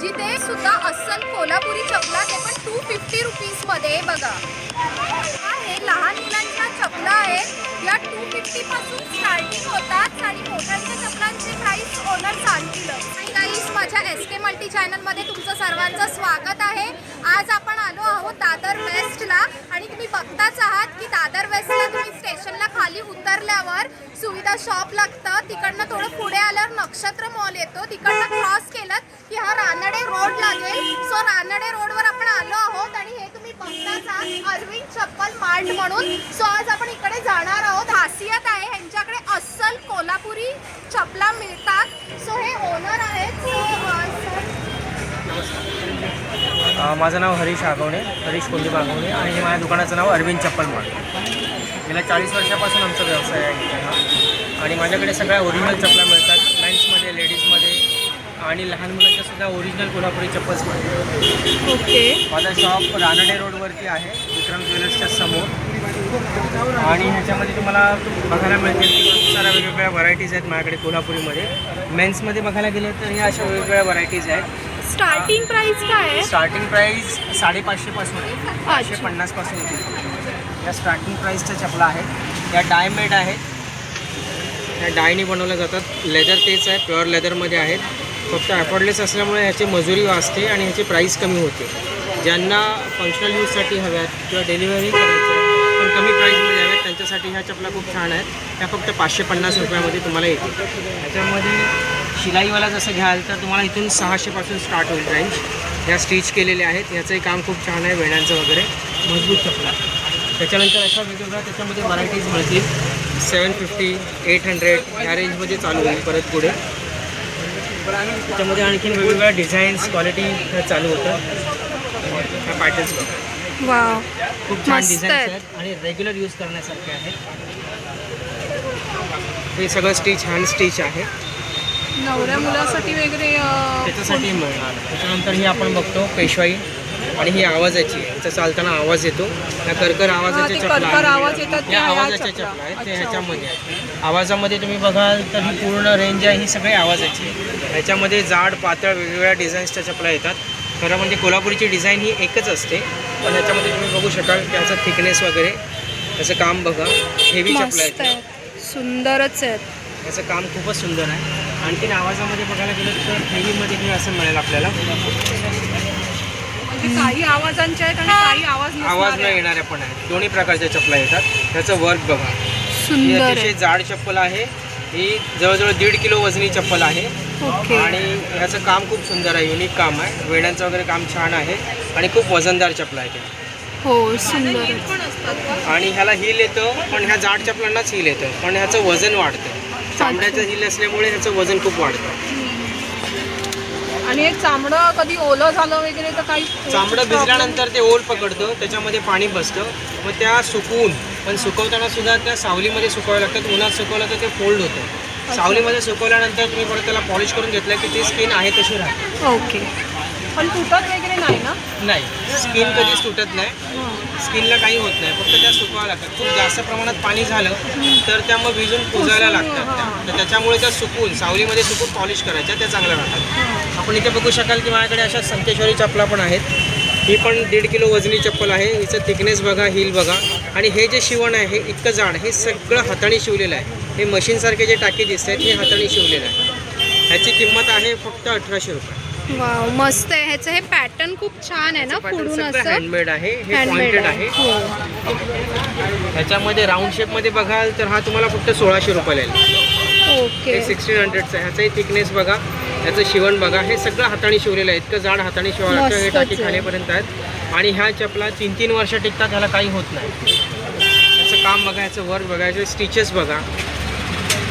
जिथे सुद्धा अस्सल कोल्हापुरी चपला ते पण टू फिफ्टी रुपीजमध्ये बघा. हे लहान मुलांच्या चपला आहेत या टू फिफ्टी पासून स्टार्टिंग होतात आणि मोठ्यांच्या चपलांचे प्राईस ओनर सांगतील. आणि गाईस माझ्या एस के मल्टी चॅनलमध्ये तुमचं सर्वांचं स्वागत आहे. आज आपण आलो आहोत दादर वेस्टला आणि तुम्ही बघताच आहात की दादर वेस्टला तुम्ही स्टेशनला खाली उतरल्यावर सुविधा शॉप लागतं. तिकडनं थोडं पुढे आल्यावर नक्षत्र मॉल येतो. तिकडनं क्रॉस केलं की हा रानडे रोड लागेल सो रानडे रोडवर आपण आलो आहोत आणि हे तुम्ही बघताच आहात अरविंद मार्ट म्हणून. सो आज आपण इकडे जाणार आहोत. हासियत आहे. ह्यांच्याकडे अस्सल कोल्हापुरी चपला मिळतात. सो हे ओनर आहेत. सो माझं नाव हरीश आगवणे हरीश कुलदीप आगवणे आणि हे माझ्या दुकानाचं नाव अरविंद चप्पल मार्ट. गेल्या चाळीस वर्षापासून आमचा व्यवसाय आहे आणि माझ्याकडे सगळ्या ओरिजिनल चपला मिळतात. आणि लहान मुलांच्या सुद्धा ओरिजिनल कोल्हापुरी चप्पल्स मिळतात ओके. माझा शॉप रानडे रोडवरती आहे विक्रम ज्वेलर्सच्या समोर. आणि ह्याच्यामध्ये तुम्हाला बघायला मिळतील की खूप साऱ्या वेगवेगळ्या व्हरायटीज आहेत माझ्याकडे कोल्हापुरीमध्ये. मेन्समध्ये बघायला गेलं तर ह्या अशा वेगवेगळ्या व्हरायटीज आहेत. स्टार्टिंग प्राइस काय आहे? स्टार्टिंग प्राईस साडेपाचशेपासून आहे. पाचशे. पन्नासपासून होती. या स्टार्टिंग प्राईसच्या चपला आहेत. या डायमेड आहेत. या डायनी बनवल्या जातात. लेदर तेच आहे. प्युअर लेदरमध्ये आहेत. फक्त अफोर्डलेस असल्यामुळे ह्याची मजुरी वाचते आणि ह्याची प्राईस कमी होते. ज्यांना फंक्शनल यूजसाठी हव्यात किंवा डिलिव्हरी करायचं पण कमी प्राईसमध्ये हव्यात त्यांच्यासाठी ह्या चपला खूप छान आहेत. त्या फक्त पाचशे पन्नास रुपयामध्ये तुम्हाला येतील. ह्याच्यामध्ये शिलाईवाला जसं घ्याल तर तुम्हाला इथून सहाशेपासून स्टार्ट होईल रेंज ह्या स्टिच केलेल्या आहेत. ह्याचंही काम खूप छान आहे वेण्यांचं वगैरे. मजबूत चपला. त्याच्यानंतर अशा वेगवेगळ्या त्याच्यामध्ये व्हरायटीज मिळतील. सेवन फिफ्टी एट हंड्रेड ह्या रेंजमध्ये चालू होईल परत पुढे. त्याच्यामध्ये आणखीन वेगवेगळ्या डिझाईन्स क्वालिटी चालू होतं. ह्या पॅटर्न्स बघा. खूप छान डिझाईन्स आहेत. आणि रेग्युलर यूज करण्यासारखे आहेत. हे सगळं स्टिच हँड स्टिच आहे. नवऱ्या मुलासाठी वगैरे त्याच्यासाठी मिळणार. त्याच्यानंतर ही आपण बघतो पेशवाई. आणि ही आवाजाची आहे याचा चालताना आवाज येतो. ह्या कर्कर आवाजाच्या ते चपला कर्कर. आवाज येतात त्या या ह्या आवाजाच्या चपला. चपला आहेत. ते अच्छा, ह्याच्यामध्ये आहेत. आवाजामध्ये तुम्ही बघाल तर ही पूर्ण रेंज आहे ही सगळी आवाजाची आहे ह्याच्यामध्ये जाड पातळ वेगवेगळ्या डिझाईन्सच्या चपला येतात. खरं म्हणजे कोल्हापुरीची डिझाईन ही एकच असते. पण ह्याच्यामध्ये तुम्ही बघू शकाल की ह्याचं थिकनेस वगैरे. त्याचं काम बघा. हेवी चपला मस्त आहेत. आहेत सुंदरच आहेत. याचं काम खूपच सुंदर आहे. आणखीन आवाजामध्ये बघायला गेलं तर हेवीमध्ये हे असं मिळेल आपल्याला. म्हणजे काही आवाजांच्या आहेत आणि काही आवाज आवाज न. येणाऱ्या पण आहेत. दोन्ही प्रकारच्या चपला येतात. त्याचं वर्क बघा. ही सुंदर अतिशय आहे जाड चप्पल आहे. ही जवळजवळ दीड किलो वजनी चप्पल आहे. ओके. आणि ह्याचं काम खूप सुंदर आहे. युनिक काम आहे. वेण्यांचं वगैरे काम छान आहे. आणि खूप वजनदार चपला आहे ते. हो सुंदर आहे. आणि ह्याला हिल येतं पण ह्या जाड चपलांनाच हिल येतं. पण ह्याचं वजन वाढतं. चामड्याचं हिल असल्यामुळे ह्याचं वजन खूप वाढतं. आणि एक चामडं कधी ओलं झालं वगैरे तर काही चामडं भिजल्यानंतर ते ओल पकडतं त्याच्यामध्ये पाणी बसतं. मग त्या सुकवून पण सुकवताना सुद्धा त्या सावलीमध्ये सुकवावं लागतात उन्हात सुकवलं तर ते फोल्ड होतं. सावलीमध्ये सुकवल्यानंतर तुम्ही परत त्याला पॉलिश करून घेतलं की ती स्किन आहे तशी राहते. ओके. पण तुटत वगैरे नाही ना? नाही. स्किन कधीच तुटत नाही. स्किनला काही होत नाही. फक्त त्या सुकवावं लागतात. खूप जास्त प्रमाणात पाणी झालं तर त्या मग भिजून कुजायला लागतात त्या. तर त्याच्यामुळे त्या सुकून सावलीमध्ये सुकून पॉलिश करायच्या त्या चांगल्या राहतात. आपण इथे बघू शकाल की माझ्याकडे अशा संकेश्वरी चपला पण आहेत. ही पण दीड किलो वजनी चप्पल आहे. हिचं थिकनेस बघा हिल बघा. आणि हे जे शिवण आहे हे इतकं जाड हे सगळं हाताने शिवलेलं आहे. हे मशीनसारखे जे टाके दिसत आहेत हे हाताने शिवलेलं आहे. ह्याची किंमत आहे फक्त अठराशे रुपये. वाव मस्त आहे. ह्याचं हे पॅटर्न खूप छान आहे ना पुढून असं? हँडमेड आहे. हे हँडमेड पॉइंटेड आहे. हो. ह्याच्यामध्ये राऊंड शेपमध्ये बघाल तर हा तुम्हाला फक्त सोळाशे रुपयाला येईल ओके. हे सिक्स्टीन हंड्रेडचं आहे. ह्याचाही थिकनेस बघा. ह्याचं शिवण बघा. हे सगळं हाताने शिवलेलं आहे. इतकं जाड हाताने शिवावं लागतं हे मस्तच टाकी आहे. खालीपर्यंत आहेत. आणि ह्या चपला तीन तीन वर्ष टिकतात. ह्याला काही होत नाही. ह्याचं काम बघा. ह्याचं वर्क बघा. ह्याचे स्टिचेस बघा.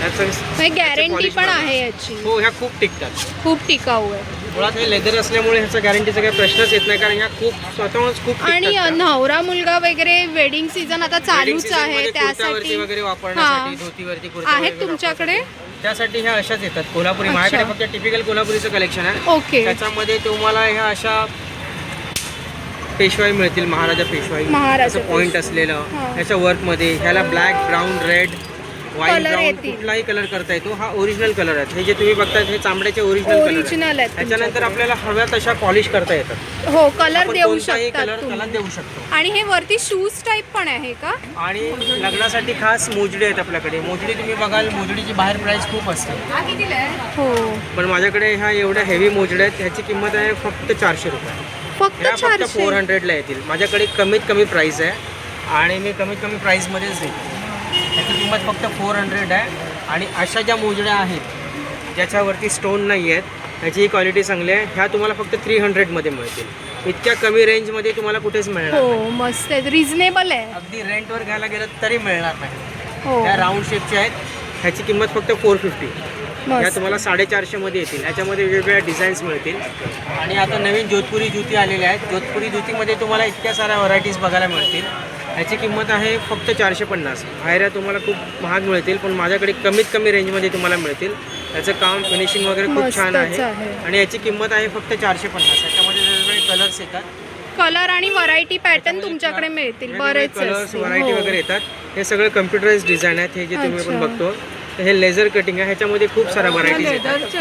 गॅरंटी पण. आहे याची हो ह्या खूप टिकतात खूप टिकाऊ आहे मुळात हे लेदर असल्यामुळे ह्याचा गॅरंटीचा काही प्रश्नच येत नाही कारण ह्या खूप स्वतःहूनच खूप आणि. नवरा मुलगा वगैरे वेडिंग सीझन आता चालूच आहे त्यासाठी वगैरे वापरण्यासाठी. धोतीवरती आहेत तुमच्याकडे. त्यासाठी ह्या अशाच येतात कोल्हापुरी. माझ्याकडे फक्त टिपिकल कोल्हापुरीचं कलेक्शन आहे ओके त्याच्यामध्ये तुम्हाला ह्या अशा पेशवाई मिळतील महाराजा पेशवाई महाराजा पॉईंट. असलेलं. ह्याच्या वर्कमध्ये ह्याला ब्लॅक ब्राऊन रेड ब्राऊन येतील. कुठलाही कलर करता येतो. हा ओरिजिनल कलर आहेत. हे जे तुम्ही बघताय हे चांबड्याचे ओरिजिनल कलर ओरिजिनल आहेत त्याच्यानंतर. आपल्याला हव्या तशा पॉलिश करता येतात. हो कलर आपण देऊ कोणताही शकतात कलर त्याला तुम्ही. देऊ शकतो. आणि हे वरती शूज टाईप पण आहे का? आणि लग्नासाठी खास मोजडी आहेत आपल्याकडे. मोजडी तुम्ही बघाल मोजडीची बाहेर प्राइस खूप असते. हो पण माझ्याकडे ह्या एवढ्या हेवी मोजड्या आहेत. ह्याची किंमत आहे फक्त चारशे रुपये. फक्त ह्या फक्त चारशे. फोर हंड्रेडला येतील. माझ्याकडे कमीत कमी प्राईस आहे. आणि मी कमीत कमी प्राईसमध्येच देतो किंमत फक्त फोर हंड्रेड आहे. आणि अशा ज्या मोजड्या आहेत ज्याच्यावरती स्टोन नाही आहेत ह्याची क्वालिटी चांगली आहे. ह्या तुम्हाला फक्त थ्री हंड्रेडमध्ये मिळतील. इतक्या कमी रेंजमध्ये तुम्हाला कुठेच मिळणार नाही. हो मस्त आहे. रिझनेबल आहे. अगदी रेंटवर घ्यायला गेलं तरी मिळणार नाही. हो. त्या राऊंड शेपच्या आहेत. ह्याची किंमत फक्त फोर फिफ्टी या मस्त. तुम्हाला साडेचारशेमध्ये येतील. ह्याच्यामध्ये वेगवेगळ्या डिझाईन्स मिळतील. आणि आता नवीन जोधपुरी जुती आलेल्या आहेत. जोधपुरी जुतीमध्ये तुम्हाला इतक्या साऱ्या व्हरायटीज बघायला मिळतील. ह्याची किंमत आहे फक्त चारशे पन्नास. बाहेर तुम्हाला खूप महाग मिळतील पण माझ्याकडे कमीत कमी रेंजमध्ये तुम्हाला मिळतील. त्याचं काम फिनिशिंग वगैरे खूप छान आहे. आणि याची किंमत आहे फक्त चारशे पन्नास. याच्यामध्ये वेगवेगळे कलर्स येतात. कलर आणि व्हरायटी पॅटर्न तुमच्याकडे मिळतील. बरेच कलर्स. व्हरायटी हो. वगैरे येतात. हे सगळं कम्प्युटराइज डिझाईन आहेत. हे जे तुम्ही. पण बघतो. हे लेझर कटिंग आहे. ह्याच्यामध्ये खूप साऱ्या व्हरायटीज येतात.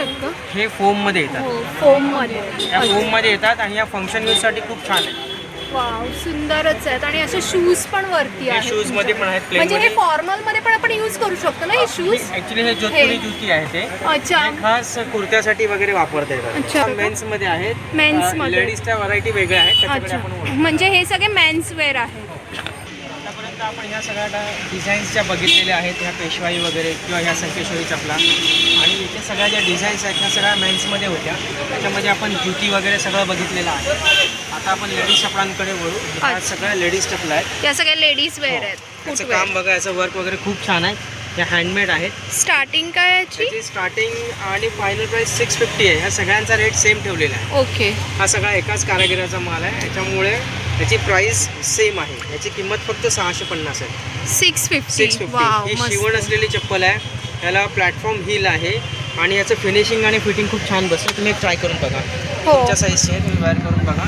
हे फोममध्ये येतात. हो फोममध्ये. या फोममध्ये येतात आणि या फंक्शन यूजसाठी खूप छान आहे. वाव सुंदरच आहेत. आणि असे शूज पण वरती आहेत शूजमध्ये पण आहेत म्हणजे हे मध्ये. फॉर्मलमध्ये पण आपण युज करू शकतो ना हे शूज ऍक्च्युली हे जोधपुरी हे. जुती आहे ते. अच्छा. हे खास कुर्त्यासाठी वगैरे वापरता अच्छा. येतात मेन्समध्ये आहेत. Men's मध्ये. लेडीजच्या व्हरायटी वेगळ्या आहेत त्याच्याकडे अच्छा. आपण वळू. म्हणजे हे सगळे मेन्स वेअर आहेत आतापर्यंत आपण ह्या सगळ्या डिझाईन्सच्या बघितलेल्या आहेत ह्या पेशवाई वगैरे किंवा ह्या संकेश्वरी चपला. आणि इथे सगळ्या ज्या डिझाईन्स आहेत ह्या सगळ्या मेन्समध्ये होत्या. त्याच्यामध्ये आपण ज्युती वगैरे सगळं बघितलेलं आहे. आता आपण लेडीज चपलांकडे वळू. सगळ्या लेडीज चपला आहेत. या सगळ्या लेडीज वेअर आहेत. याचं फुटवेअर काम बघा याचं वर्क वगैरे खूप छान आहे. ह्या हँडमेड आहेत. स्टार्टिंग काय याची? त्याची स्टार्टिंग आणि फायनल प्राइस सिक्स फिफ्टी आहे. ह्या सगळ्यांचा रेट सेम ठेवलेला आहे. ओके हा सगळा एकाच कारागिराचा माल आहे. याच्यामुळे याची प्राइस सेम आहे. याची किंमत फक्त सहाशे पन्नास आहे. सिक्स फिफ्टी सिक्स फिफ्टी ही शिवण असलेली चप्पल आहे. याला प्लॅटफॉर्म हिल आहे. आणि याचं फिनिशिंग आणि फिटिंग खूप छान बसतं तुम्ही ट्राय करून बघा. हो. तुमच्या साईजचे तुम्ही वेअर करून बघा.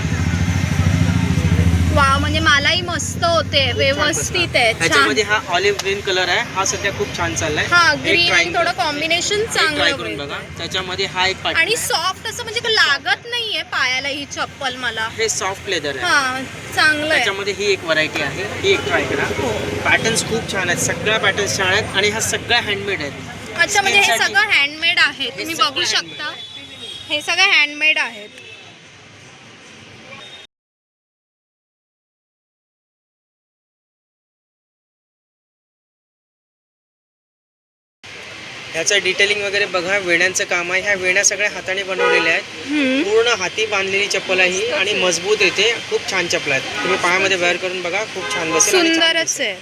वाव म्हणजे मलाही मस्त होते. व्यवस्थित आहे. ह्याच्यामध्ये छान. हा ऑलिव्ह ग्रीन कलर आहे. हा सध्या खूप छान चाललाय. हा एक ग्रीन try आणि थोडं कॉम्बिनेशन ट्राय चांगलं करून होईल. बघा. त्याच्यामध्ये हा एक पार्ट आणि सॉफ्ट असं म्हणजे का लागत नाहीये पायाला ही चप्पल मला. हे सॉफ्ट लेदर आहे. हा चांगलं आहे. त्याच्यामध्ये ही एक व्हरायटी आहे. ही एक ट्राय करा. हो. पॅटर्न्स खूप छान आहेत. सगळ्या पॅटर्न्स छान आहेत. आणि ह्या सगळ्या हँडमेड आहेत. अच्छा म्हणजे हे स्किनसाठी. सगळं हँडमेड आहे तुम्ही सगळं बघू. शकता हे सगळं हँडमेड आहेत ह्याचं डिटेलिंग वगैरे बघा वेण्यांचं काम आहे ह्या वेण्या सगळ्या हाताने बनवलेल्या आहेत हम्म. पूर्ण हाती बांधलेली चप्पल आहे ही आणि मजबूत येते खूप छान चप्पल आहेत तुम्ही पायामध्ये वेअर करून बघा खूप छान बसेल आणि छान सुंदरच आहे.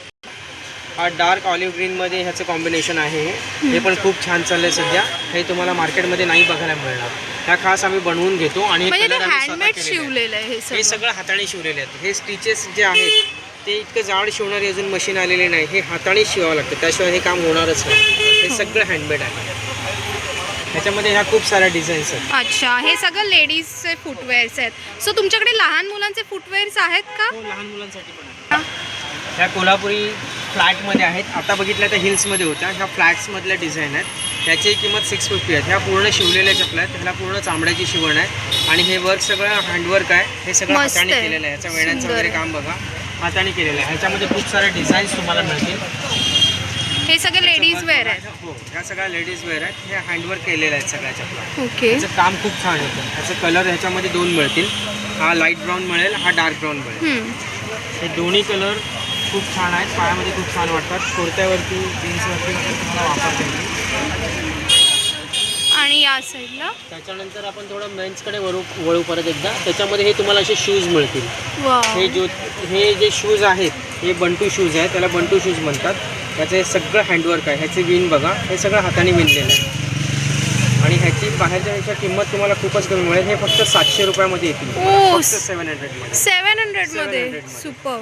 हा डार्क ऑलिव्ह ग्रीन मध्ये ह्याचं कॉम्बिनेशन आहे हे. हे पण खूप छान चाललंय सध्या. हे तुम्हाला मार्केटमध्ये नाही बघायला मिळणार. ह्या खास आम्ही बनवून घेतो आणि हे म्हणजे ते हँडमेड. शिवलेलं आहे हे हे सगळं. सगळं हाताने शिवलेले आहेत. हे स्टिचेस जे आहेत ते इतकं जाड शिवणारी अजून मशीन आलेली नाही. हे हाताने शिवावं लागतं. त्याशिवाय हे काम होणारच नाही. हे सगळं हँडमेड आहे. ह्याच्यामध्ये ह्या खूप साऱ्या डिझाईन्स आहेत. अच्छा हे सगळं लेडीजचे फुटवेअर्स आहेत. सो तुमच्याकडे लहान मुलांचे फुटवेअर्स आहेत का? हो लहान मुलांसाठी पण आहे ह्या कोल्हापुरी फ्लॅटमध्ये आहेत. आता बघितल्या तर हिल्समध्ये होत्या. ह्या फ्लॅट्समधल्या डिझाईन आहेत. त्याची किंमत सिक्स फिफ्टी आहेत. ह्या पूर्ण शिवलेल्या चपल्या आहेत. ह्याला पूर्ण चांबड्याची शिवण आहे. आणि हे वर्क सगळं हँडवर्क आहे. हे सगळं हाताने आहे. केलेलं आहे. ह्याच्या वेण्यांचं वगैरे आहे. काम बघा. हाताने केलेलं आहे. ह्याच्यामध्ये खूप सारे डिझाईन्स तुम्हाला मिळतील. हे सगळे लेडीज वेअर आहेत. हो ह्या सगळ्या लेडीज वेअर आहेत. हे हँडवर्क केलेल्या आहेत सगळ्या चपला. ओके ह्याचं काम खूप छान होतं. ह्याचं कलर ह्याच्यामध्ये दोन मिळतील. हा लाइट ब्राऊन मिळेल. हा डार्क ब्राऊन मिळेल. हे दोन्ही कलर खूप छान आहेत. पायामध्ये खूप छान वाटतात. कुर्त्यावरती जीन्सवरती वगैरे तुम्हाला वापरता येईल आणि या साईडला? त्याच्यानंतर आपण थोडं मेन्सकडे वळू वळू परत एकदा. त्याच्यामध्ये हे तुम्हाला असे शूज मिळतील. हे जो हे जे शूज आहेत हे बंटू शूज आहेत त्याला बंटू शूज म्हणतात. ह्याचं हे सगळं हँडवर्क आहे. ह्याचे विण बघा. हे सगळं हाताने विणलेलं आहे. आणि ह्याची बाहेरच्या ह्याच्या किंमत तुम्हाला खूपच कमी मिळेल. हे फक्त सातशे रुपयामध्ये येतील. हंड्रेडमध्ये सेवन हंड्रेड 700 मध्ये. मध्ये. सुपर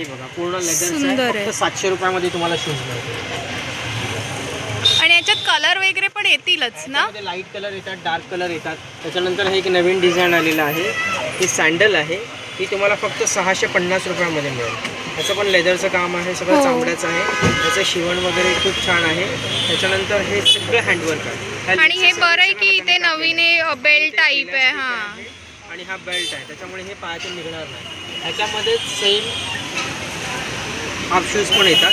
हे बघा पूर्ण सुंदर लेदर आहे. फक्त सातशे रुपयामध्ये तुम्हाला शूज मिळतील. आणि याच्यात कलर वगैरे पण येतीलच ना? त्यामध्ये लाइट कलर येतात डार्क कलर येतात. त्याच्यानंतर हे एक नवीन डिझाईन आलेलं आहे. ही सँडल आहे. ही तुम्हाला फक्त सहाशे पन्नास रुपयामध्ये मिळेल. ह्याचं पण लेदरचं काम आहे सगळं हो. आहे. ह्याचं शिवण वगैरे खूप छान आहे. त्याच्यानंतर हे सगळं हँडवर्क आहे. आणि हे बरं आहे की इथे नवीन बेल्ट टाईप आहे हा. आणि हा बेल्ट आहे. त्याच्यामुळे हे पायातून निघणार नाही. ह्याच्यामध्ये सेम हाफ शूज पण येतात.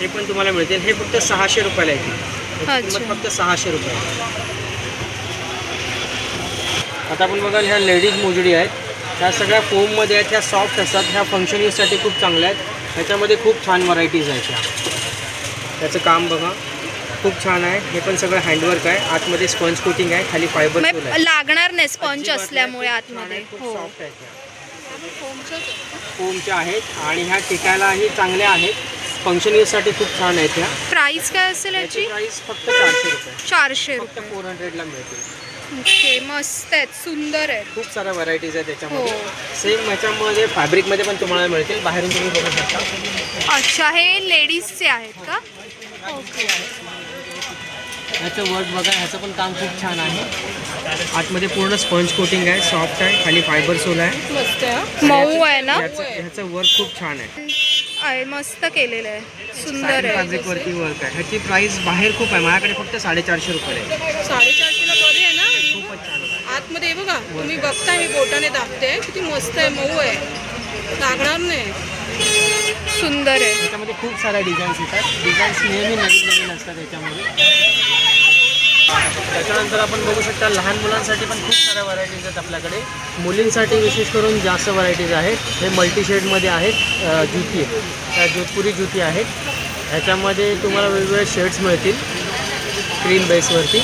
हे पण तुम्हाला मिळतील. हे फक्त सहाशे रुपयाला येतील. किंमत फक्त सहाशे रुपये. आता आपण बघाल ह्या लेडीज मोजडी आहेत. ह्या सगळ्या फोममध्ये आहेत ह्या सॉफ्ट असतात. ह्या फंक्शन यूजसाठी खूप चांगल्या आहेत. ह्याच्यामध्ये खूप छान व्हरायटीज आहेत ह्या. त्याचं काम बघा. खूप छान आहे. हे पण सगळं हँडवर्क आहे. आतमध्ये स्पंज कोटिंग आहे. खाली फायबर लागणार नाही स्पंज असल्यामुळे आतमध्ये. खूप हो. सॉफ्ट आहेत. फोमच्या आहेत आणि ह्या टिकायलाही चांगल्या आहेत. फंक्शन यूजसाठी खूप छान आहेत ह्या. प्राइस काय असेल याची प्राईस फक्त चारशे रुपये. चारशे फक्त रुपये. फोर हंड्रेडला मिळतील ओके मस्त आहेत सुंदर आहेत. खूप साऱ्या व्हरायटीज आहेत त्याच्यामध्ये हो. सेम ह्याच्यामध्ये फॅब्रिकमध्ये पण तुम्हाला मिळतील. बाहेरून तुम्ही बघू शकता. अच्छा हे लेडीजचे आहेत का? ओके. ह्याचं वर्क बघा ह्याचं पण काम खूप छान आहे. आतमध्ये पूर्ण स्पंज कोटिंग आहे सॉफ्ट आहे खाली फायबर सोल आहे. मस्त आहे हा. मऊ आहे ना? ह्याचं वर्क खूप छान आहे. आहे मस्त केलेलं आहे. सुंदर आहे. वरती वर्क आहे. ह्याची प्राइस बाहेर खूप आहे. माझ्याकडे फक्त साडेचारशे रुपये आहे. साडेचारशेला बरी आहे ना? खूपच छान आहे. आतमध्ये हे बघा तुम्ही बघता मी बोटाने दाबते किती मस्त आहे मऊ आहे. लागणार नाही. सुंदर आहे. त्याच्यामध्ये खूप साऱ्या डिझाईन्स येतात. डिझाईन्स नेहमी नवीन नवीन असतात त्याच्यामध्ये त्याच्यानंतर आपण बघू शकता लहान मुलांसाठी पण खूप साऱ्या व्हरायटीज आहेत आपल्याकडे. मुलींसाठी विशेष करून जास्त व्हरायटीज आहेत. हे मल्टी शेडमध्ये आहेत जुती त्या जोधपुरी जुती आहेत. ह्याच्यामध्ये तुम्हाला वेगवेगळे शेड्स मिळतील क्रीम बेसवरती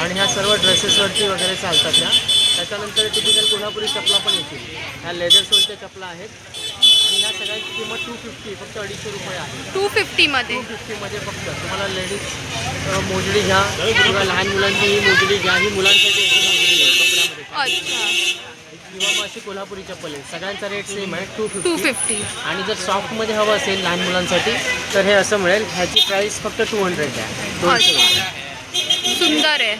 आणि ह्या सर्व ड्रेसेसवरती वगैरे चालतात ह्या. त्याच्यानंतर टिपिकल कोल्हापुरी चपला पण येतील. ह्या लेदर सोलच्या चपला आहेत. आणि ह्या सगळ्यांची किंमत टू फिफ्टी फक्त अडीचशे रुपये आहे. टू फिफ्टीमध्ये टू फिफ्टीमध्ये फक्त. तुम्हाला लेडीज मोजडी घ्या. किंवा लहान मुलांची ही मोजडी घ्या. ही मुलांसाठी याची मोजडी आहे. कपड्यामध्ये. अच्छा. किंवा मग अशी कोल्हापुरी चप्पल आहे. सगळ्यांचा रेट सेम आहे. टू टू फिफ्टी फिफ्टी आणि जर सॉफ्टमध्ये हवं असेल लहान मुलांसाठी तर हे असं मिळेल. ह्याची प्राईस फक्त टू हंड्रेड आहे. दोनशे रुपये. अच्छा सुंदर आहे.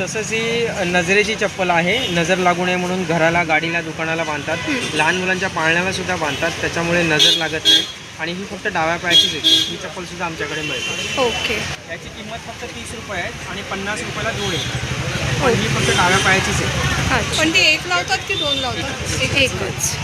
तसंच ही नजरेची चप्पल आहे. नजर लागू नये म्हणून घराला गाडीला दुकानाला बांधतात. लहान मुलांच्या पाळण्याला सुद्धा बांधतात. त्याच्यामुळे नजर लागत नाही. आणि ही फक्त डाव्या पायाचीच येते ही चप्पल सुद्धा आमच्याकडे मिळते. ओके. याची किंमत फक्त तीस रुपये आहे आणि पन्नास रुपयाला जोड येतात पण ही फक्त डाव्या पायाचीच आहे. पण ती एक लावतात की दोन लावतात? एकच.